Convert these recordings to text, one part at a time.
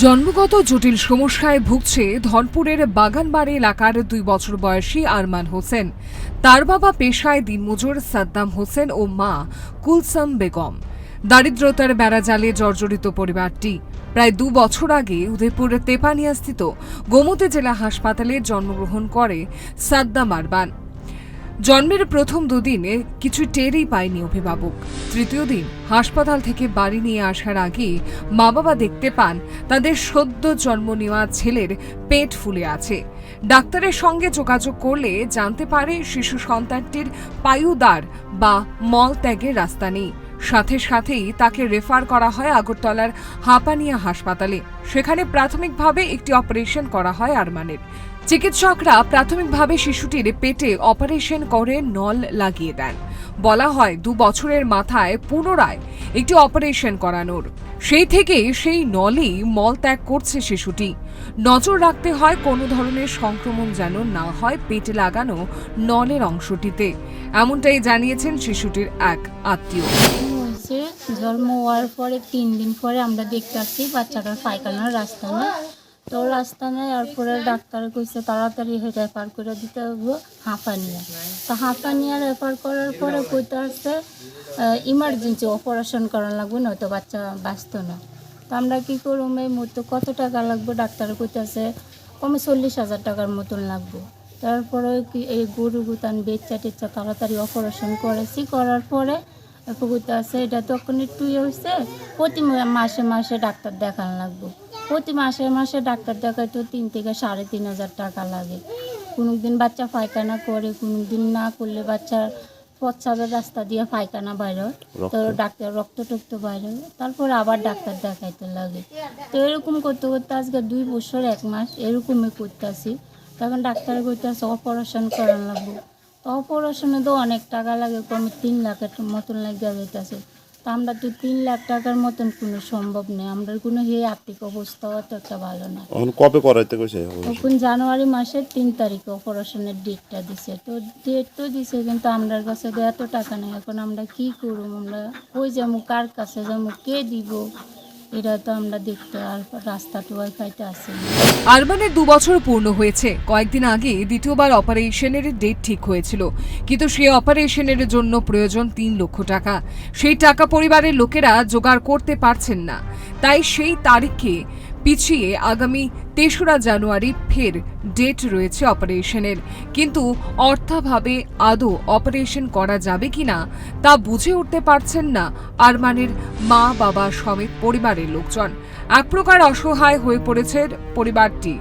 জন্মগত জটিল সমস্যায় ভুগছে ধনপুরের বাগানবাড়ি এলাকার দুই বছর বয়সী আরমান হোসেন। তার বাবা পেশায় দিনমজুর সাদ্দাম হোসেন ও মা কুলসাম বেগম। দারিদ্রতার বেড়াজালে জর্জরিত পরিবারটি। প্রায় দু বছর আগে উদয়পুরের তেপানিয়াস্থিত গোমতী জেলা হাসপাতালে জন্মগ্রহণ করে সাদ্দাম আরবান জন্মের প্রথম দুদিনে কিছু টেরই পায়নি অভিভাবক। তৃতীয় দিন হাসপাতাল থেকে বাড়ি নিয়ে আসার আগে মা বাবা দেখতে পান তাদের সদ্য জন্ম নেওয়া ছেলের পেট ফুলে আছে। ডাক্তারের সঙ্গে যোগাযোগ করলে জানতে পারে শিশু সন্তানটির পায়ুদার বা মল ত্যাগের রাস্তা নেই। সাথে সাথেই তাকে রেফার করা হয় আগরতলার হাঁপানিয়া হাসপাতালে। সেখানে প্রাথমিকভাবে একটি অপারেশন করা হয় আরমানের। চিকিৎসকরা প্রাথমিকভাবে শিশুটির পেটে অপারেশন করে নল লাগিয়ে দেন। বলা হয় দু বছরের মাথায় পুনরায় একটি অপারেশন করানোর। সেই থেকে সেই নলেই মলত্যাগ করছে শিশুটি। নজর রাখতে হয় কোনো ধরনের সংক্রমণ যেন না হয় পেটে লাগানো নলের অংশটিতে। এমনটাই জানিয়েছেন শিশুটির এক আত্মীয়। জন্ম হওয়ার পরে তিন দিন পরে আমরা দেখতে আসছি বাচ্চাটার পায়খানার রাস্তা নেই তো রাস্তা নেই আর পরে ডাক্তার কইছে তাড়াতাড়ি রেফার করে দিতে হবে হাঁপানিয়া। তো হাঁপানিয়া রেফার করার পরে কইতে আসছে ইমার্জেন্সি অপারেশন করা লাগবে, নয়তো বাচ্চা বাঁচত না। তো আমরা কী করুম এই মুহূর্তে কত টাকা লাগবে? ডাক্তার কইতেছে কমে চল্লিশ হাজার টাকার মতন লাগবে। তারপরে কি এই গরু গুতান বেচ্চা টেচ্চা তাড়াতাড়ি অপারেশন করেছি, করার পরে পুকুরতে আছে এটা তখন একটু ইয়ে হয়েছে প্রতি মাসে মাসে ডাক্তার দেখানো লাগবে। প্রতি মাসে মাসে ডাক্তার দেখায় তো তিন থেকে সাড়ে তিন হাজার টাকা লাগে। কোনো দিন বাচ্চা পায়খানা করে কোনো দিন না করলে বাচ্চার প্রচ্ছাবের রাস্তা দিয়ে পায়খানা বাইরে হয়। তো ডাক্তার রক্ত টক্ত বাইরে হয়। তারপরে আবার ডাক্তার দেখাইতে লাগে। তো এরকম করতে করতে আজকে দুই বছর এক মাস এরকমই করতেছি। তখন ডাক্তার করতেছে অপারেশন করানো লাগবে। তো অপারেশনে তো অনেক টাকা লাগে কমে তিন লাখের মতন লাগিয়ে যেতেছে তো আমরা তো তিন লাখ টাকার মতন কোনো সম্ভব নেই আমরা কোনো হে আর্থিক অবস্থাও অত একটা ভালো না। এখন কবে করাইতে কইছে তখন জানুয়ারি মাসের তিন তারিখে অপারেশনের ডেটটা দিছে। তো ডেট তো দিছে কিন্তু আমাদের কাছে তো এত টাকা নেই। এখন আমরা কি করব আমরা কই যাব কার কাছে যাব কে দিব? এটা তো আমরা দেখতে আর রাস্তাটা আসি না আরমানের দু বছর পূর্ণ হয়েছে। কয়েকদিন আগে দ্বিতীয়বার অপারেশনের ডেট ঠিক হয়েছিল। কিন্তু সেই অপারেশনের জন্য প্রয়োজন তিন লক্ষ টাকা। সেই টাকা পরিবারের লোকেরা জোগাড় করতে পারছেন না। তাই সেই তারিখকে পিছিয়ে আগামী তেসরা জানুয়ারি ফের ডেট রয়েছে অপারেশনের। কিন্তু অর্থাভাবে আদৌ অপারেশন করা যাবে কিনা তা বুঝে উঠতে পারছেন না আরমানের মা, বাবা সমেত পরিবারের লোকজন। এক প্রকার অসহায় হয়ে পড়েছে পরিবারটি।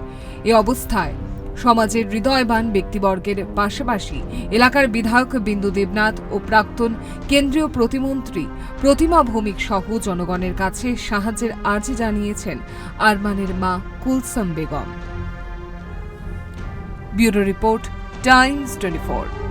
এ অবস্থায় সমাজের হৃদয়বান ব্যক্তিবর্গের পাশাপাশি এলাকার বিধায়ক বিন্দু দেবনাথ ও প্রাক্তন কেন্দ্রীয় প্রতিমন্ত্রী প্রতিমা ভৌমিক সহ জনগণের কাছে সাহায্যের আর্জি জানিয়েছেন আরমানের মা Kulsum Begum. Bureau report Times twenty